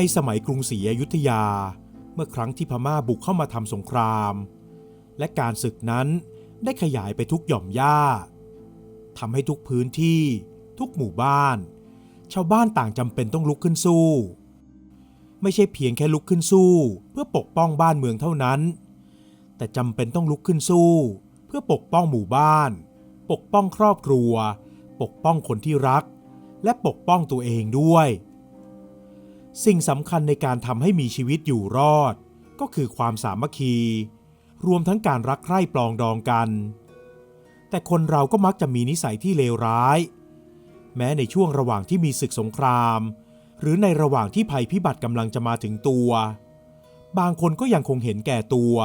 ในสมัยกรุงศรีอยุธยา เมื่อครั้งที่พม่าบุกเข้ามาทำสงคราม และการศึกนั้นได้ขยายไปทุกหย่อมหญ้าทำให้ทุกพื้นที่ ทุกหมู่บ้าน ชาวบ้านต่างจำเป็นต้องลุกขึ้นสู้ ไม่ใช่เพียงแค่ลุกขึ้นสู้ เพื่อปกป้องบ้านเมืองเท่านั้น แต่จำเป็นต้องลุกขึ้นสู้ เพื่อปกป้องหมู่บ้าน ปกป้องครอบครัว ปกป้องคนที่รัก และปกป้องตัวเองด้วย สิ่งสำคัญในการทำให้มีชีวิตอยู่รอด ก็คือความสามัคคี รวมทั้งการรักใคร่ปลองดองกัน แต่คนเราก็มักจะมีนิสัยที่เลวร้าย แม้ในช่วงระหว่างที่มีศึกสงคราม หรือในระหว่างที่ภัยพิบัติกำลังจะมาถึงตัว บางคนก็ยังคงเห็นแก่ตัว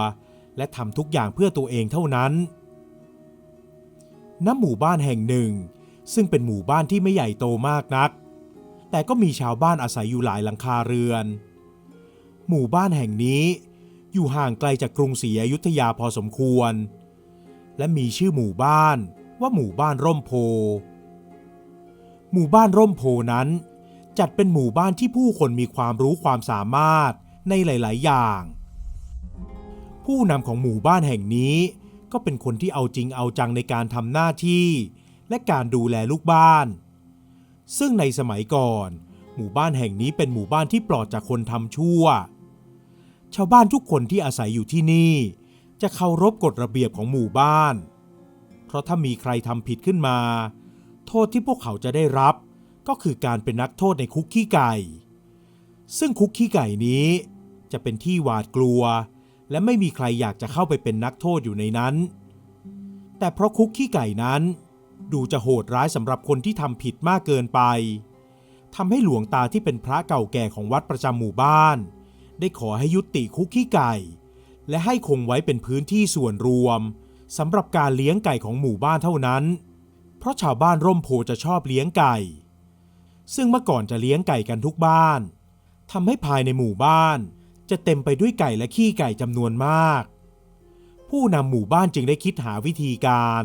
และทำทุกอย่างเพื่อตัวเองเท่านั้นณหมู่บ้านแห่งหนึ่ง ซึ่งเป็นหมู่บ้านที่ไม่ใหญ่โตมากนัก แต่ก็มีชาวบ้านอาศัยอยู่หลายหลังคาเรือน หมู่บ้านแห่งนี้อยู่ห่างไกลจากกรุงศรีอยุธยาพอสมควร และมีชื่อหมู่บ้านว่าหมู่บ้านร่มโพ หมู่บ้านร่มโพนั้น จัดเป็นหมู่บ้านที่ผู้คนมีความรู้ความสามารถในหลาย ๆ อย่าง ผู้นำของหมู่บ้านแห่งนี้ ก็เป็นคนที่เอาจริงเอาจังในการทำหน้าที่ และการดูแลลูกบ้าน ซึ่งในสมัยก่อน หมู่บ้านแห่งนี้เป็นหมู่บ้านที่ปลอดจากคนทำชั่ว ชาวบ้านทุกคนที่อาศัยอยู่ที่นี่ จะเคารพกฎระเบียบของหมู่บ้าน เพราะถ้ามีใครทำผิดขึ้นมา โทษที่พวกเขาจะได้รับก็คือการเป็นนักโทษในคุกขี้ไก่ ซึ่งคุกขี้ไก่นี้จะเป็นที่หวาดกลัว และไม่มีใครอยากจะเข้าไปเป็นนักโทษอยู่ในนั้น แต่เพราะคุกขี้ไก่นั้น ดูจะโหดร้ายสำหรับคนที่ทำผิดมากเกินไปทำให้หลวงตาที่เป็นพระเก่าแก่ของวัดประจำหมู่บ้าน ได้ขอให้ยุติคุกขี้ไก่ และให้คงไว้เป็นพื้นที่ส่วนรวมสำหรับการเลี้ยงไก่ของหมู่บ้านเท่านั้น เพราะชาวบ้านร่มโพจะชอบเลี้ยงไก่ ซึ่งเมื่อก่อนจะเลี้ยงไก่กันทุกบ้านทำให้ภายในหมู่บ้าน จะเต็มไปด้วยไก่และขี้ไก่จำนวนมาก ผู้นำหมู่บ้านจึงได้คิดหาวิธีการ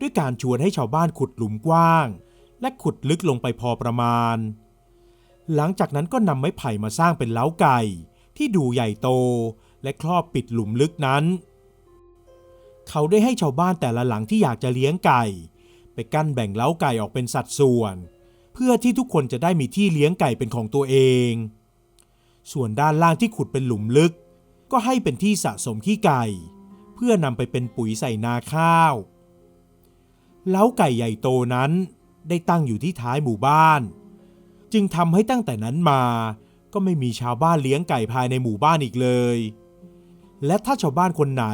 ด้วยการชวนให้ชาวบ้านขุดหลุมกว้าง และขุดลึกลงไปพอประมาณ หลังจากนั้นก็นำไม้ไผ่มาสร้างเป็นเล้าไก่ ที่ดูใหญ่โตและครอบปิดหลุมลึกนั้น เขาได้ให้ชาวบ้านแต่ละหลังที่อยากจะเลี้ยงไก่ ไปกั้นแบ่งเล้าไก่ออกเป็นสัดส่วน เพื่อที่ทุกคนจะได้มีที่เลี้ยงไก่เป็นของตัวเอง ส่วนด้านล่างที่ขุดเป็นหลุมลึก ก็ให้เป็นที่สะสมขี้ไก่ เพื่อนำไปเป็นปุ๋ยใส่นาข้าว เล้าไก่ใหญ่โตนั้นได้ตั้งอยู่ที่ท้ายหมู่บ้าน จึงทำให้ตั้งแต่นั้นมา ก็ไม่มีชาวบ้านเลี้ยงไก่ภายในหมู่บ้านอีกเลย และถ้าชาวบ้านคนไหน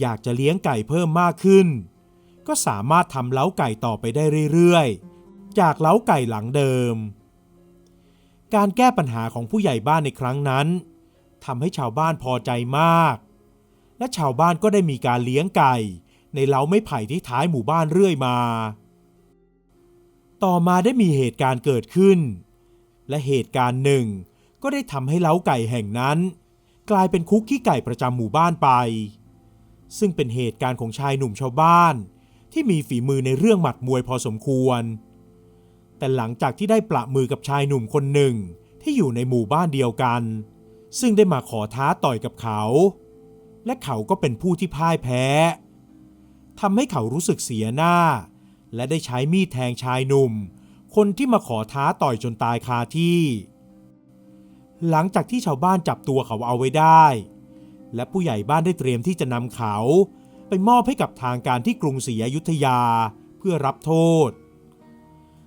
อยากจะเลี้ยงไก่เพิ่มมากขึ้น ก็สามารถทำเล้าไก่ต่อไปได้เรื่อยๆ จากเล้าไก่หลังเดิม การแก้ปัญหาของผู้ใหญ่บ้านในครั้งนั้นทำให้ชาวบ้านพอใจมาก และชาวบ้านก็ได้มีการเลี้ยงไก่ ในเล้าไม้ไผ่ที่ท้ายหมู่บ้านเรื่อยมา ต่อมาได้มีเหตุการณ์เกิดขึ้น และเหตุการณ์หนึ่งก็ได้ทำให้เล้าไก่แห่งนั้น กลายเป็นคุกขี้ไก่ประจำหมู่บ้านไป ซึ่งเป็นเหตุการณ์ของชายหนุ่มชาวบ้าน ที่มีฝีมือในเรื่องหมัดมวยพอสมควร แต่หลังจากที่ได้ประมือกับชายหนุ่มคนหนึ่งที่อยู่ในหมู่บ้านเดียวกัน ซึ่งได้มาขอท้าต่อยกับเขา และเขาก็เป็นผู้ที่พ่ายแพ้ ทำให้เขารู้สึกเสียหน้า และได้ใช้มีดแทงชายหนุ่ม คนที่มาขอท้าต่อยจนตายคาที่ หลังจากที่ชาวบ้านจับตัวเขาเอาไว้ได้ และผู้ใหญ่บ้านได้เตรียมที่จะนำเขาไปมอบให้กับทางการที่กรุงศรีอยุธยาเพื่อรับโทษ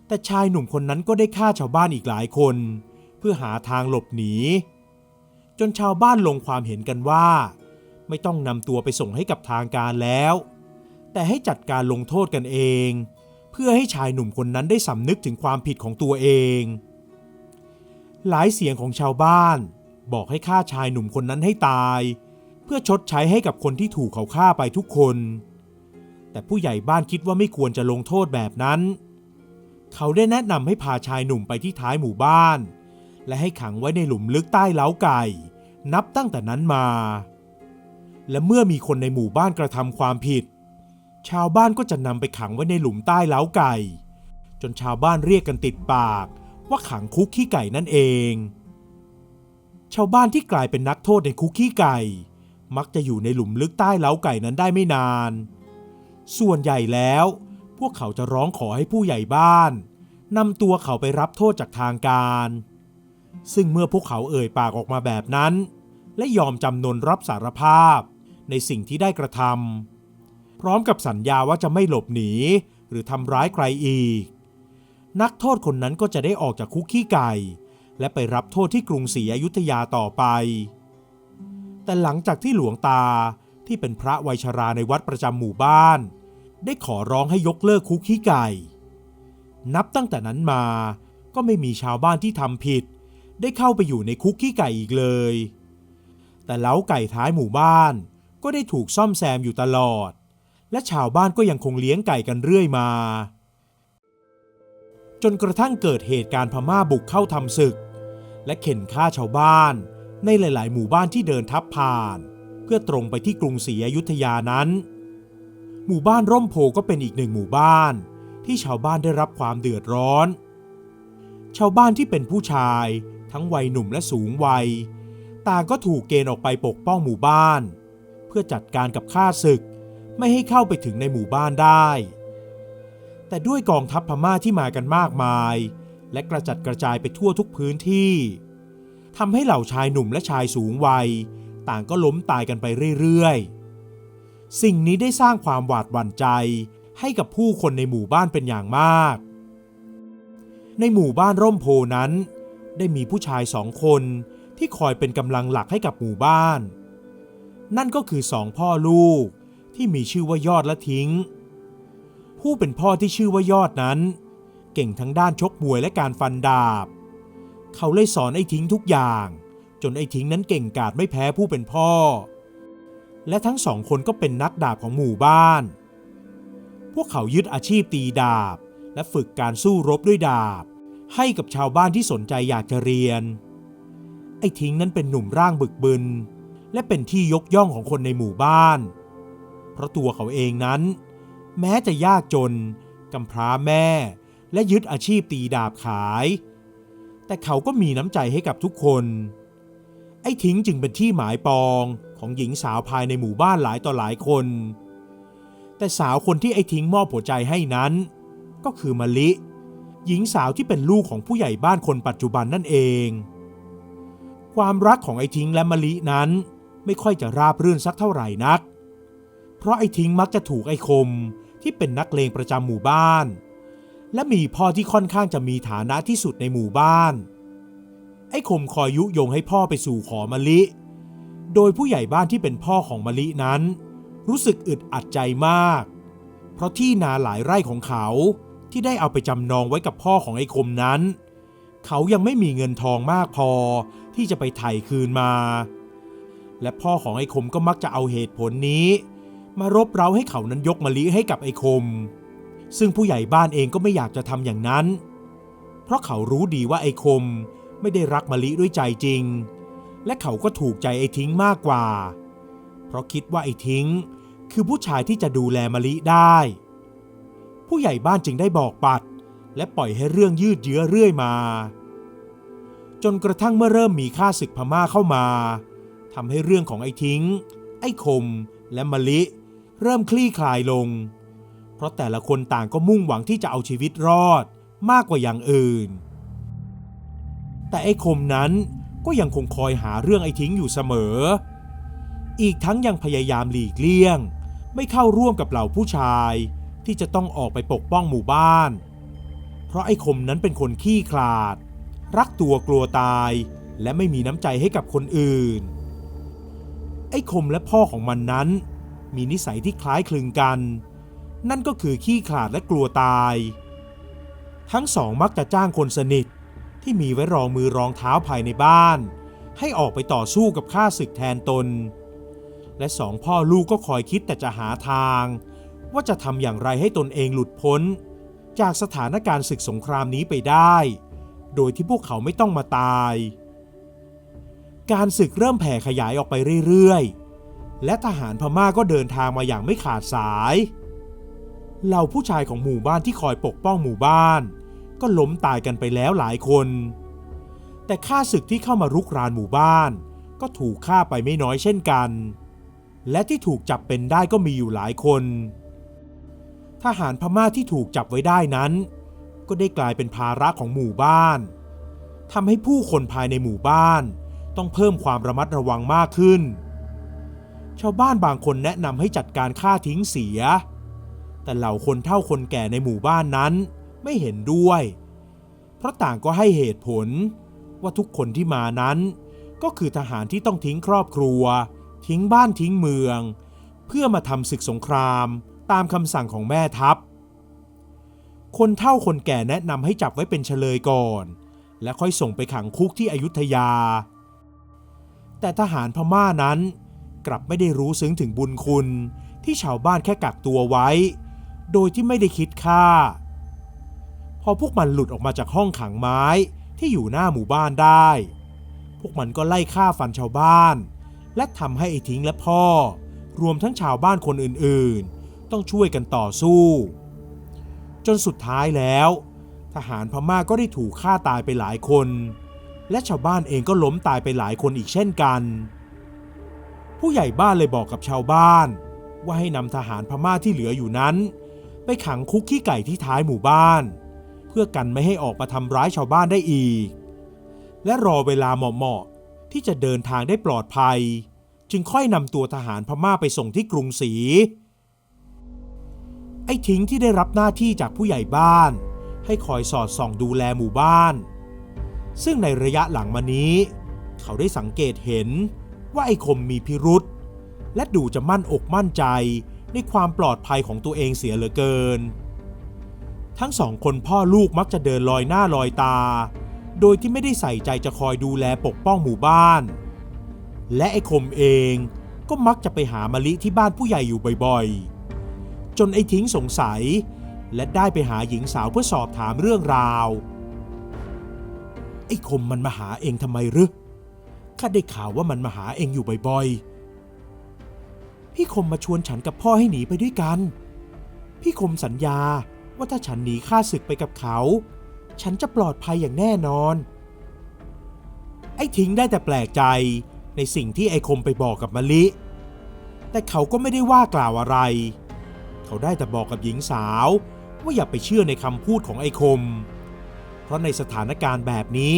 แต่ชายหนุ่มคนนั้นก็ได้ฆ่าชาวบ้านอีกหลายคน เพื่อหาทางหลบหนี จนชาวบ้านลงความเห็นกันว่า ไม่ต้องนำตัวไปส่งให้กับทางการแล้ว แต่ให้จัดการลงโทษกันเอง เพื่อให้ชายหนุ่มคนนั้นได้สำนึกถึงความผิดของตัวเอง หลายเสียงของชาวบ้าน บอกให้ฆ่าชายหนุ่มคนนั้นให้ตาย เพื่อชดใช้ให้กับคนที่ถูกเขาฆ่าไปทุกคน แต่ผู้ใหญ่บ้านคิดว่าไม่ควรจะลงโทษแบบนั้น เขาได้แนะนำให้พาชายหนุ่มไปที่ท้ายหมู่บ้าน และให้ขังไว้ในหลุมลึกใต้เล้าไก่ นับตั้งแต่นั้นมา และเมื่อมีคนในหมู่บ้านกระทำความผิด ชาวบ้านก็จะนำไปขังไว้ในหลุมใต้เล้าไก่ จนชาวบ้านเรียกกันติดปาก ว่าขังคุกขี้ไก่นั่นเอง ชาวบ้านที่กลายเป็นนักโทษในคุกขี้ไก่ มักจะอยู่ในหลุมลึกใต้เล้าไก่นั้นได้ไม่นาน ส่วนใหญ่แล้ว พวกเขาจะร้องขอให้ผู้ใหญ่บ้านนำตัวเขาไปรับโทษจากทางการ ซึ่งเมื่อพวกเขาเอ่ยปากออกมาแบบนั้น และยอมจำนนรับสารภาพ ในสิ่งที่ได้กระทำ ร้อมกับสัญญาว่าจะไม่หลบหนี หรือทำร้ายใครอีก นักโทษคนนั้นก็จะได้ออกจากคุกขี้ไก่ และไปรับโทษที่กรุงศรีอยุธยาต่อไป แต่หลังจากที่หลวงตาที่เป็นพระวัยชราในวัดประจำหมู่บ้าน ได้ขอร้องให้ยกเลิกคุกขี้ไก่ นับตั้งแต่นั้นมาก็ไม่มีชาวบ้านที่ทำผิด ได้เข้าไปอยู่ในคุกขี้ไก่อีกเลย แต่เล้าไก่ท้ายหมู่บ้านก็ได้ถูกซ่อมแซมอยู่ตลอด และชาวบ้านก็ยังคงเลี้ยงไก่กันเรื่อยมา จนกระทั่งเกิดเหตุการณ์พม่าบุกเข้าทำศึก และเข็นฆ่าชาวบ้านในหลาย ๆ หมู่บ้านที่เดินทับผ่าน เพื่อตรงไปที่กรุงศรีอยุธยานั้น หมู่บ้านร่มโพก็เป็นอีกหนึ่งหมู่บ้าน ที่ชาวบ้านได้รับความเดือดร้อน ชาวบ้านที่เป็นผู้ชาย ทั้งวัยหนุ่มและสูงวัย ต่างก็ถูกเกณฑ์ออกไปปกป้องหมู่บ้าน เพื่อจัดการกับข้าศึก ไม่ให้เข้าไปถึงในหมู่บ้านได้ แต่ด้วยกองทัพพม่าที่มากันมากมาย และกระจัดกระจายไปทั่วทุกพื้นที่ทำให้เหล่าชายหนุ่มและชายสูงวัย ต่างก็ล้มตายกันไปเรื่อยๆ สิ่งนี้ได้สร้างความหวาดหวั่นใจให้กับผู้คนในหมู่บ้านเป็นอย่างมาก ในหมู่บ้านร่มโพนั้น ได้มีผู้ชายสองคนที่คอยเป็นกำลังหลักให้กับหมู่บ้าน นั่นก็คือสองพ่อลูก ที่มีชื่อว่ายอดและทิ้ง ผู้เป็นพ่อที่ชื่อว่ายอดนั้น เก่งทั้งด้านชกมวยและการฟันดาบ เขาเลยสอนไอ้ทิ้งทุกอย่าง จนไอ้ทิ้งนั้นเก่งกาจไม่แพ้ผู้เป็นพ่อ และทั้งสองคนก็เป็นนักดาบของหมู่บ้าน พวกเขายึดอาชีพตีดาบ และฝึกการสู้รบด้วยดาบ ให้กับชาวบ้านที่สนใจอยากจะเรียน ไอ้ทิ้งนั้นเป็นหนุ่มร่างบึกบึนและเป็นที่ยกย่องของคนในหมู่บ้าน เพราะตัวเขาเองนั้น แม้จะยากจนกำพร้าแม่และยึดอาชีพตีดาบขาย แต่เขาก็มีน้ำใจให้กับทุกคน ไอ้ทิ้งจึงเป็นที่หมายปองของหญิงสาวภายในหมู่บ้านหลายต่อหลายคน แต่สาวคนที่ไอ้ทิ้งมอบหัวใจให้นั้น ก็คือมะลิ หญิงสาวที่เป็นลูกของผู้ใหญ่บ้านคนปัจจุบันนั่นเอง ความรักของไอ้ทิ้งและมะลินั้นไม่ค่อยจะราบรื่นสักเท่าไหร่นัก ราะไอ้ทิ้งมักจะถูกไอ้คมที่เป็นนักเลงประจำหมู่บ้าน และมีพ่อที่ค่อนข้างจะมีฐานะที่สุดในหมู่บ้าน ไอ้คมคอยยุยงให้พ่อไปสู่ขอมะลิ โดยผู้ใหญ่บ้านที่เป็นพ่อของมะลินั้น รู้สึกอึดอัดใจมาก เพราะที่นาหลายไร่ของเขาที่ได้เอาไปจำนองไว้กับพ่อของไอ้คมนั้น เขายังไม่มีเงินทองมากพอที่จะไปไถ่คืนมา และพ่อของไอ้คมก็มักจะเอาเหตุผลนี้ มารบเร้าให้เขานั้นยกมะลิให้กับไอ้คม ซึ่งผู้ใหญ่บ้านเองก็ไม่อยากจะทำอย่างนั้น เพราะเขารู้ดีว่าไอ้คมไม่ได้รักมะลิด้วยใจจริง และเขาก็ถูกใจไอ้ทิ้งมากกว่า เพราะคิดว่าไอ้ทิ้ง คือผู้ชายที่จะดูแลมะลิได้ ผู้ใหญ่บ้านจึงได้บอกปัด และปล่อยให้เรื่องยืดเยื้อเรื่อยมา จนกระทั่งเมื่อเริ่มมีข้าศึกพม่าเข้ามาทำให้เรื่องของไอ้ทิ้ง ไอ้คมและมะลิ เริ่มคลี่คลายลง เพราะแต่ละคนต่างก็มุ่งหวังที่จะเอาชีวิตรอดมากกว่าอย่างอื่น แต่ไอ้คมนั้นก็ยังคงคอยหาเรื่องไอ้ทิ้งอยู่เสมอ อีกทั้งยังพยายามหลีกเลี่ยง ไม่เข้าร่วมกับเหล่าผู้ชาย ที่จะต้องออกไปปกป้องหมู่บ้าน เพราะไอ้คมนั้นเป็นคนขี้ขลาด รักตัวกลัวตาย และไม่มีน้ำใจให้กับคนอื่น ไอ้คมและพ่อของมันนั้น มีนิสัยที่คล้ายคลึงกัน นั่นก็คือขี้ขลาดและกลัวตาย ทั้งสองมักจะจ้างคนสนิทที่มีไว้รองมือรองเท้าภายในบ้าน ให้ออกไปต่อสู้กับข้าศึกแทนตน และสองพ่อลูกก็คอยคิดแต่จะหาทาง ว่าจะทำอย่างไรให้ตนเองหลุดพ้น จากสถานการณ์ศึกสงครามนี้ไปได้ โดยที่พวกเขาไม่ต้องมาตาย การศึกเริ่มแผ่ขยายออกไปเรื่อยๆ และทหารพม่าก็เดินทางมาอย่างไม่ขาดสาย เหล่าผู้ชายของหมู่บ้านที่คอยปกป้องหมู่บ้าน ก็ล้มตายกันไปแล้วหลายคน แต่ข้าศึกที่เข้ามารุกรานหมู่บ้าน ก็ถูกฆ่าไปไม่น้อยเช่นกัน และที่ถูกจับเป็นได้ก็มีอยู่หลายคน ทหารพม่าที่ถูกจับไว้ได้นั้น ก็ได้กลายเป็นภาระของหมู่บ้านทำให้ผู้คนภายในหมู่บ้าน ต้องเพิ่มความระมัดระวังมากขึ้น ชาวบ้านบางคนแนะนำให้จัดการฆ่าทิ้งเสีย แต่เหล่าคนเฒ่าคนแก่ในหมู่บ้านนั้นไม่เห็นด้วย เพราะต่างก็ให้เหตุผลว่าทุกคนที่มานั้น ก็คือทหารที่ต้องทิ้งครอบครัว ทิ้งบ้านทิ้งเมือง เพื่อมาทำศึกสงครามตามคำสั่งของแม่ทัพ คนเฒ่าคนแก่แนะนำให้จับไว้เป็นเฉลยก่อน และค่อยส่งไปขังคุกที่อยุธยา แต่ทหารพม่านั้น กลับไม่ได้รู้ซึ้งถึงบุญคุณ ที่ชาวบ้านแค่กักตัวไว้ โดยที่ไม่ได้คิดค่า พอพวกมันหลุดออกมาจากห้องขังไม้ที่อยู่หน้าหมู่บ้านได้ พวกมันก็ไล่ฆ่าฟันชาวบ้าน และทำให้ไอ้ทิ้งและพ่อ รวมทั้งชาวบ้านคนอื่นๆ ต้องช่วยกันต่อสู้ จนสุดท้ายแล้ว ทหารพม่าก็ได้ถูกฆ่าตายไปหลายคน และชาวบ้านเองก็ล้มตายไปหลายคนอีกเช่นกัน ผู้ใหญ่บ้านเลยบอกกับชาวบ้าน ว่าให้นำทหารพม่าที่เหลืออยู่นั้น ไปขังคุกขี้ไก่ที่ท้ายหมู่บ้าน เพื่อกันไม่ให้ออกมาทำร้ายชาวบ้านได้อีก และรอเวลาเหมาะๆที่จะเดินทางได้ปลอดภัย จึงค่อยนำตัวทหารพม่าไปส่งที่กรุงศรีไอ้ทิ้งที่ได้รับหน้าที่จากผู้ใหญ่บ้าน ให้คอยสอดส่องดูแลหมู่บ้าน ซึ่งในระยะหลังมานี้ เขาได้สังเกตเห็น ว่าไอ้คมมีพิรุษและดูจะมั่นอกมั่นใจในความปลอดภัยของตัวเองเสียเหลือเกิน ทั้งสองคนพ่อลูกมักจะเดินลอยหน้าลอยตา โดยที่ไม่ได้ใส่ใจจะคอยดูแลปกป้องหมู่บ้าน และไอ้คมเองก็มักจะไปหามะลิที่บ้านผู้ใหญ่อยู่บ่อยๆ จนไอ้ทิ้งสงสัย และได้ไปหาหญิงสาวเพื่อสอบถามเรื่องราว ไอ้คมมันมาหาเองทำไมหรือ ข้าได้ข่าวว่ามันมาหาเองอยู่บ่อยๆ พี่คมมาชวนฉันกับพ่อให้หนีไปด้วยกัน พี่คมสัญญาว่าถ้าฉันหนีข้าศึกไปกับเขา ฉันจะปลอดภัยอย่างแน่นอน ไอ้ทิ้งได้แต่แปลกใจในสิ่งที่ไอ้คมไปบอกกับมะลิ แต่เขาก็ไม่ได้ว่ากล่าวอะไร เขาได้แต่บอกกับหญิงสาว ว่าอย่าไปเชื่อในคำพูดของไอ้คม เพราะในสถานการณ์แบบนี้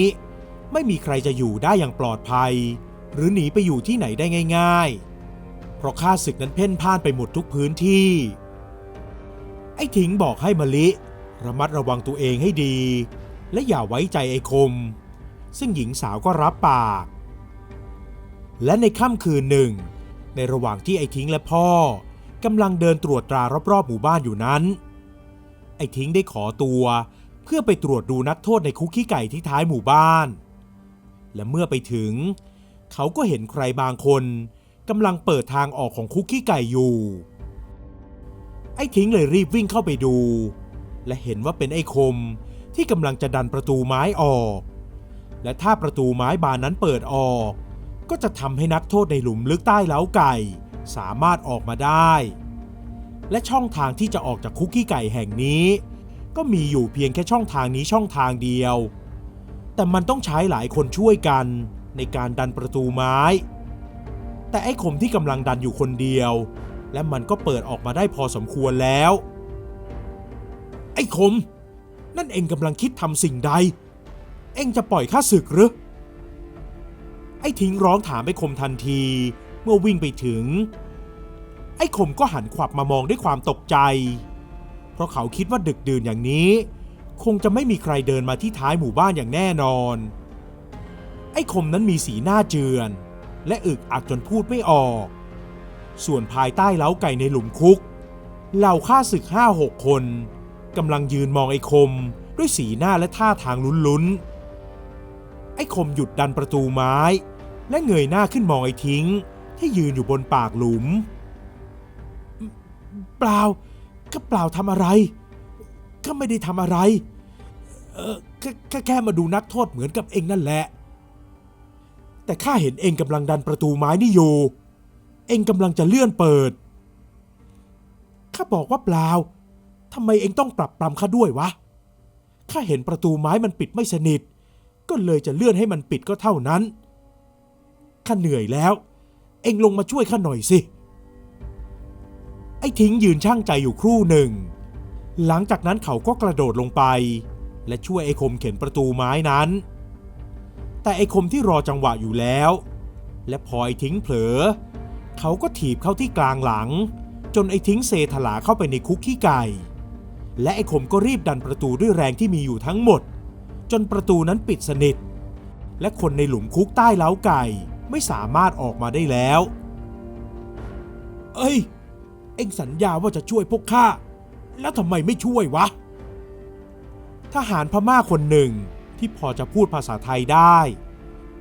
ไม่มีใครจะอยู่ได้อย่างปลอดภัย หรือหนีไปอยู่ที่ไหนได้ง่าย ๆ เพราะข้าศึกนั้นเพ่นพ่านไปหมดทุกพื้นที่ ไอ้ทิ้งบอกให้มะลิระมัดระวังตัวเองให้ดี และอย่าไว้ใจไอ้คม ซึ่งหญิงสาวก็รับปาก และในค่ำคืนหนึ่ง ในระหว่างที่ไอ้ทิ้งและพ่อกำลังเดินตรวจตรารอบๆหมู่บ้านอยู่นั้น ไอ้ทิ้งได้ขอตัวเพื่อไปตรวจดูนักโทษในคุกขี้ไก่ที่ท้ายหมู่บ้าน และเมื่อไปถึง เขาก็เห็นใครบางคนกำลังเปิดทางออกของคุกขี้ไก่อยู่ ไอ้ทิ้งเลยรีบวิ่งเข้าไปดู และเห็นว่าเป็นไอ้คมที่กำลังจะดันประตูไม้ออก และถ้าประตูไม้บานนั้นเปิดออก ก็จะทำให้นักโทษในหลุมลึกใต้เล้าไก่ สามารถออกมาได้ และช่องทางที่จะออกจากคุกกี้ไก่แห่งนี้ ก็มีอยู่เพียงแค่ช่องทางนี้ช่องทางเดียว แต่มันต้องใช้หลายคนช่วยกันในการดันประตูไม้ แต่ไอ้คมที่กำลังดันอยู่คนเดียว และมันก็เปิดออกมาได้พอสมควรแล้ว ไอ้คม นั่นเองกำลังคิดทำสิ่งใด เองจะปล่อยข้าศึกหรือไอ้ทิ้งร้องถามไอ้คมทันที เมื่อวิ่งไปถึง ไอ้คมก็หันขวับมามองด้วยความตกใจ เพราะเขาคิดว่าดึกดื่นอย่างนี้ คงจะไม่มีใครเดินมาที่ท้ายหมู่บ้านอย่างแน่นอน ไอ้คมนั้นมีสีหน้าเจือน และอึกอักจนพูดไม่ออก ส่วนภายใต้เล้าไก่ในหลุมคุก เหล่าข้าศึกห้าหกคนกำลังยืนมองไอ้คมด้วยสีหน้าและท่าทางลุ้นๆ ไอ้คมหยุดดันประตูไม้ และเงยหน้าขึ้นมองไอ้ทิ้ง ที่ยืนอยู่บนปากหลุม เปล่าก็เปล่าทำอะไร ก็ไม่ได้ทำอะไร เออแค่แค่มาดูนักโทษเหมือนกับเองนั่นแหละ แต่ข้าเห็นเองกำลังดันประตูไม้นี่อยู่ เองกำลังจะเลื่อนเปิด ข้าบอกว่าเปล่าทำไมเองต้องปรับปรำข้าด้วยวะ ข้าเห็นประตูไม้มันปิดไม่สนิท ก็เลยจะเลื่อนให้มันปิดก็เท่านั้น ข้าเหนื่อยแล้ว เองลงมาช่วยข้าหน่อยสิ ไอ้ทิ้งยืนช่างใจอยู่ครู่หนึ่ง หลังจากนั้นเขาก็กระโดดลงไป และช่วยไอ้คมเข็นประตูไม้นั้น แต่ไอ้คมที่รอจังหวะอยู่แล้ว และพอไอ้ทิ้งเผลอ เขาก็ถีบเข้าที่กลางหลัง จนไอ้ทิ้งเซถลาเข้าไปในคุกขี้ไก่ และไอ้คมก็รีบดันประตูด้วยแรงที่มีอยู่ทั้งหมด จนประตูนั้นปิดสนิท และคนในหลุมคุกใต้เล้าไก่ไม่สามารถออกมาได้แล้ว เอ้ย เอ็งสัญญาว่าจะช่วยพวกข้า แล้วทำไมไม่ช่วยวะ ทหารพม่าคนหนึ่งที่พอจะพูดภาษาไทยได้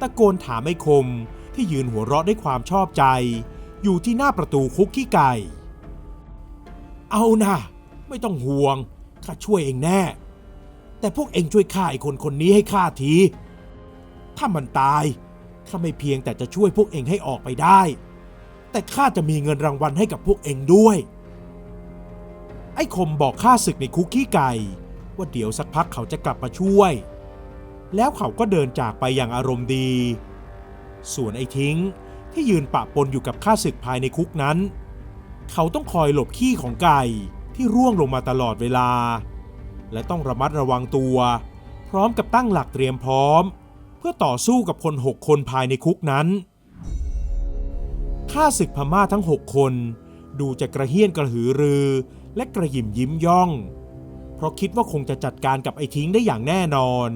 ตะโกนถามไอ้คมที่ยืนหัวเราะด้วยความชอบใจ อยู่ที่หน้าประตูคุกขี้ไก่ เอานะไม่ต้องห่วงข้าช่วยเองแน่ แต่พวกเองช่วยฆ่าไอ้คนคนนี้ให้ข้าที ถ้ามันตายข้าไม่เพียงแต่จะช่วยพวกเองให้ออกไปได้ แต่ข้าจะมีเงินรางวัลให้กับพวกเองด้วย ไอ้คมบอกข้าศึกในคุกขี้ไก่ ว่าเดี๋ยวสักพักเขาจะกลับมาช่วย แล้วเขาก็เดินจากไปอย่างอารมณ์ดี ส่วนไอ้ทิ้งที่ยืนปะปนอยู่กับข้าศึกภายในคุกนั้น เขาต้องคอยหลบขี้ของไก่ที่ร่วงลงมาตลอดเวลา และต้องระมัดระวังตัว พร้อมกับตั้งหลักเตรียมพร้อม เพื่อต่อสู้กับคนหกคนภายในคุกนั้นข้าศึกพม่าทั้งหกคนดูจะกระเฮี้ยนกระหือรือ และกระหยิมยิ้มย่อง เพราะคิดว่าคงจะจัดการกับไอ้ทิ้งได้อย่างแน่นอน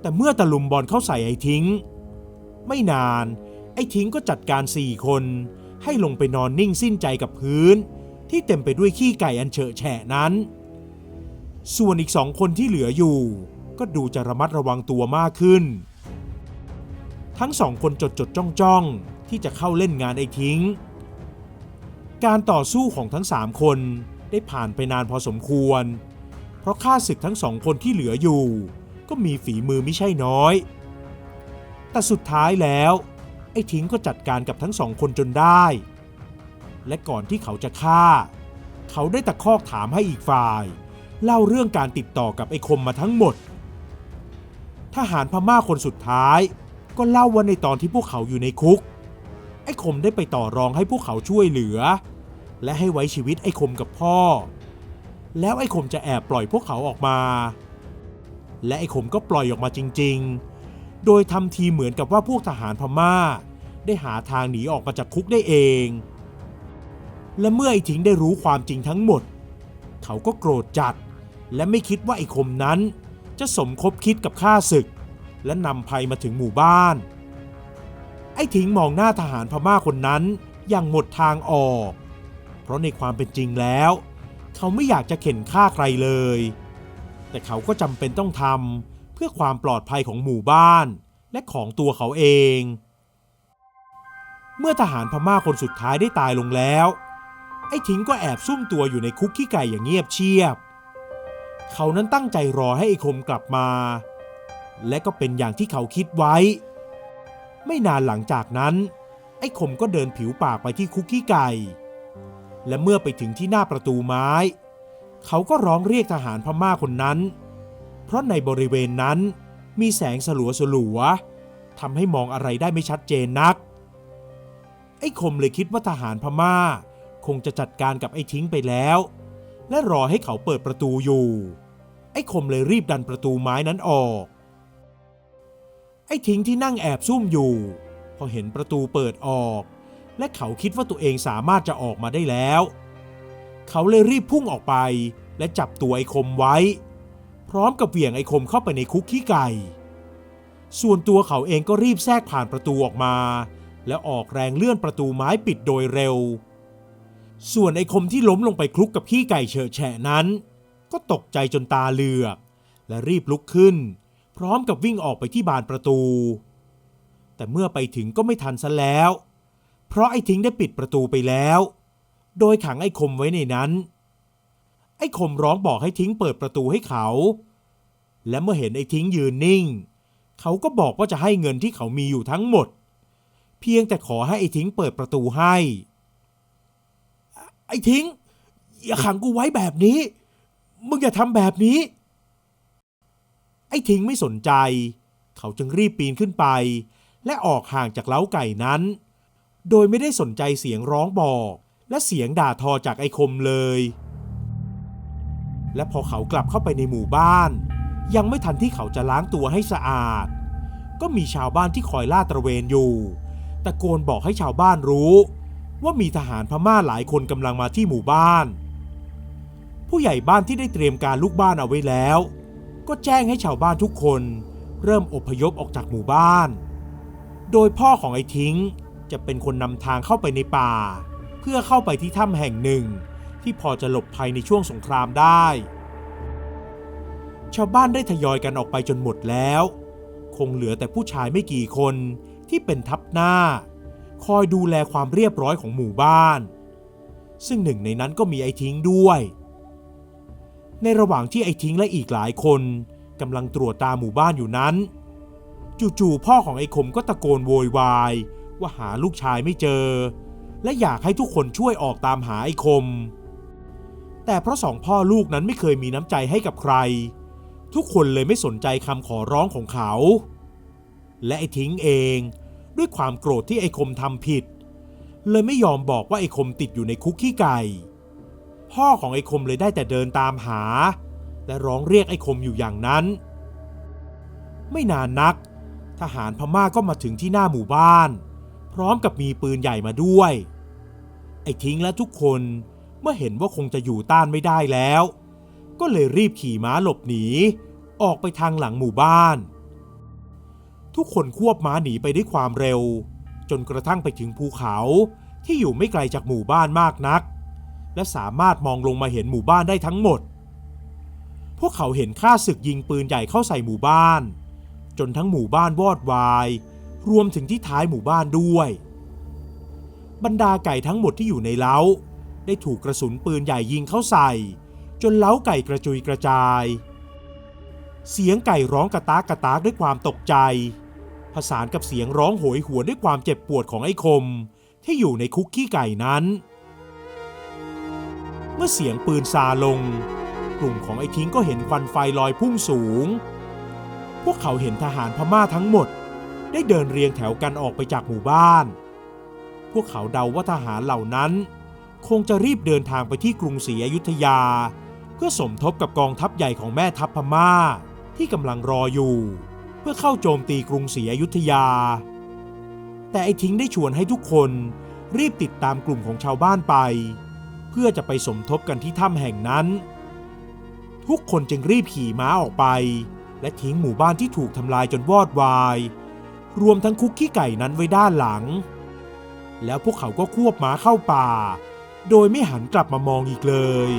แต่เมื่อตะลุมบอลเข้าใส่ไอ้ทิ้ง ไม่นาน ไอ้ทิ้งก็จัดการสี่คนให้ลงไปนอนนิ่งสิ้นใจกับพื้น ที่เต็มไปด้วยขี้ไก่อันเฉอะแฉะนั้น ส่วนอีกสองคนที่เหลืออยู่ ก็ดูจะระมัดระวังตัวมากขึ้น ทั้งสองคนจดจดจ้องจ้องที่จะเข้าเล่นงานไอ้ทิ้ง การต่อสู้ของทั้งสามคนได้ผ่านไปนานพอสมควร เพราะข้าศึกทั้งสองคนที่เหลืออยู่ ก็มีฝีมือไม่ใช่น้อย แต่สุดท้ายแล้ว ไอ้ทิ้งก็จัดการกับทั้งสองคนจนได้ และก่อนที่เขาจะฆ่า เขาได้ตะคอกถามให้อีกฝ่าย เล่าเรื่องการติดต่อกับไอ้คมมาทั้งหมด ทหารพม่าคนสุดท้าย ก็เล่าว่าในตอนที่พวกเขาอยู่ในคุก ไอ้คมได้ไปต่อรองให้พวกเขาช่วยเหลือ และให้ไว้ชีวิตไอ้คมกับพ่อ แล้วไอ้คมจะแอบปล่อยพวกเขาออกมา และไอ้คมก็ปล่อยออกมาจริง ๆ โดยทำทีเหมือนกับว่าพวกทหารพม่า ได้หาทางหนีออกมาจากคุกได้เอง และเมื่อไอ้ทิ้งได้รู้ความจริงทั้งหมด เขาก็โกรธจัด และไม่คิดว่าไอ้คมนั้น จะสมคบคิดกับข้าศึก และนำภัยมาถึงหมู่บ้าน ไอ้ทิ้งมองหน้าทหารพม่าคนนั้นอย่างหมดทางออก เพราะในความเป็นจริงแล้ว เขาไม่อยากจะเข็นฆ่าใครเลย แต่เขาก็จำเป็นต้องทำเพื่อความปลอดภัยของหมู่บ้าน และของตัวเขาเอง เมื่อทหารพม่าคนสุดท้ายได้ตายลงแล้ว ไอ้ทิ้งก็แอบซุ่มตัวอยู่ในคุกขี้ไก่อย่างเงียบเชียบ เขานั้นตั้งใจรอให้ไอ้คมกลับมา และก็เป็นอย่างที่เขาคิดไว้ ไม่นานหลังจากนั้น ไอ้คมก็เดินผิวปากไปที่คุกขี้ไก่ และเมื่อไปถึงที่หน้าประตูไม้ เขาก็ร้องเรียกทหารพม่าคนนั้น เพราะในบริเวณนั้นมีแสงสลัวสลัวๆทำให้มองอะไรได้ไม่ชัดเจนนัก ไอ้คมเลยคิดว่าทหารพม่า คงจะจัดการกับไอ้ทิ้งไปแล้ว และรอให้เขาเปิดประตูอยู่ ไอ้คมเลยรีบดันประตูไม้นั้นออก ไอ้ทิ้งที่นั่งแอบซุ่มอยู่ พอเห็นประตูเปิดออก และเขาคิดว่าตัวเองสามารถจะออกมาได้แล้ว เขาเลยรีบพุ่งออกไป และจับตัวไอ้คมไว้ พร้อมกับเหวี่ยงไอ้คมเข้าไปในคุกขี้ไก่ ส่วนตัวเขาเองก็รีบแทรกผ่านประตูออกมา แล้วออกแรงเลื่อนประตูไม้ปิดโดยเร็ว ส่วนไอ้คมที่ล้มลงไปคลุกกับขี้ไก่เฉอะแฉะนั้น ก็ตกใจจนตาเหลือก และรีบลุกขึ้น พร้อมกับวิ่งออกไปที่บานประตู แต่เมื่อไปถึงก็ไม่ทันซะแล้ว เพราะไอ้ทิ้งได้ปิดประตูไปแล้ว โดยขังไอ้คมไว้ในนั้น ไอ้คมร้องบอกให้ทิ้งเปิดประตูให้เขา และเมื่อเห็นไอ้ทิ้งยืนนิ่ง เขาก็บอกว่าจะให้เงินที่เขามีอยู่ทั้งหมด เพียงแต่ขอให้ไอ้ทิ้งเปิดประตูให้ ไอ้ทิ้ง อย่าขังกูไว้แบบนี้ มึงอย่าทำแบบนี้ ไอ้ทิ้งไม่สนใจ เขาจึงรีบปีนขึ้นไป และออกห่างจากเล้าไก่นั้น โดยไม่ได้สนใจเสียงร้องบอก และเสียงด่าทอจากไอ้คมเลย และพอเขากลับเข้าไปในหมู่บ้าน ยังไม่ทันที่เขาจะล้างตัวให้สะอาด ก็มีชาวบ้านที่คอยล่าตระเวนอยู่ ตะโกนบอกให้ชาวบ้านรู้ ว่ามีทหารพม่าหลายคนกำลังมาที่หมู่บ้าน ผู้ใหญ่บ้านที่ได้เตรียมการลูกบ้านเอาไว้แล้ว ก็แจ้งให้ชาวบ้านทุกคนเริ่มอพยพออกจากหมู่บ้าน โดยพ่อของไอ้ทิ้งจะเป็นคนนำทางเข้าไปในป่า เพื่อเข้าไปที่ถ้ำแห่งหนึ่ง ที่พอจะหลบภัยในช่วงสงครามได้ ชาวบ้านได้ทยอยกันออกไปจนหมดแล้ว คงเหลือแต่ผู้ชายไม่กี่คนที่เป็นทัพหน้า คอยดูแลความเรียบร้อยของหมู่บ้าน ซึ่งหนึ่งในนั้นก็มีไอ้ทิ้งด้วย ในระหว่างที่ไอ้ทิ้งและอีกหลายคนกำลังตรวจตาหมู่บ้านอยู่นั้น จู่ๆพ่อของไอ้คมก็ตะโกนโวยวาย ว่าหาลูกชายไม่เจอ และอยากให้ทุกคนช่วยออกตามหาไอ้คม แต่เพราะสองพ่อลูกนั้นไม่เคยมีน้ำใจให้กับใคร ทุกคนเลยไม่สนใจคำขอร้องของเขา และไอ้ทิ้งเองด้วยความโกรธที่ไอ้คมทำผิด เลยไม่ยอมบอกว่าไอ้คมติดอยู่ในคุกขี้ไก่ พ่อของไอ้คมเลยได้แต่เดินตามหา และร้องเรียกไอ้คมอยู่อย่างนั้น ไม่นานนัก ทหารพม่าก็มาถึงที่หน้าหมู่บ้าน พร้อมกับมีปืนใหญ่มาด้วย ไอ้ทิ้งและทุกคนเมื่อเห็นว่าคงจะอยู่ต้านไม่ได้แล้ว ก็เลยรีบขี่ม้าหลบหนี ออกไปทางหลังหมู่บ้าน ทุกคนควบม้าหนีไปด้วยความเร็ว จนกระทั่งไปถึงภูเขาที่อยู่ไม่ไกลจากหมู่บ้านมากนัก และสามารถมองลงมาเห็นหมู่บ้านได้ทั้งหมด พวกเขาเห็นข้าศึกยิงปืนใหญ่เข้าใส่หมู่บ้าน จนทั้งหมู่บ้านวอดวาย รวมถึงที่ท้ายหมู่บ้านด้วย บรรดาไก่ทั้งหมดที่อยู่ในเล้า ได้ถูกกระสุนปืนใหญ่ยิงเข้าใส่ จนเล้าไก่กระจุยกระจาย เสียงไก่ร้องกระตากกระตากด้วยความตกใจ ผสานกับเสียงร้องโหยหวนด้วยความเจ็บปวดของไอ้คมที่อยู่ในคุกขี้ไก่นั้น เมื่อเสียงปืนซาลง กลุ่มของไอ้ทิ้งก็เห็นควันไฟลอยพุ่งสูง พวกเขาเห็นทหารพม่าทั้งหมด ได้เดินเรียงแถวกันออกไปจากหมู่บ้าน พวกเขาเดาว่าทหารเหล่านั้น คงจะรีบเดินทางไปที่กรุงศรีอยุธยา เพื่อสมทบกับกองทัพใหญ่ของแม่ทัพพม่าที่กำลังรออยู่ เพื่อเข้าโจมตีกรุงศรีอยุธยา แต่ไอ้ทิ้งได้ชวนให้ทุกคนรีบติดตามกลุ่มของชาวบ้านไป พื่อจะไปสมทบกันที่ถ้ำแห่งนั้น ทุกคนจึงรีบขี่ม้าออกไป และทิ้งหมู่บ้านที่ถูกทำลายจนวอดวาย รวมทั้งคุกขี้ไก่นั้นไว้ด้านหลัง แล้วพวกเขาก็ควบม้าเข้าป่า โดยไม่หันกลับมามองอีกเลย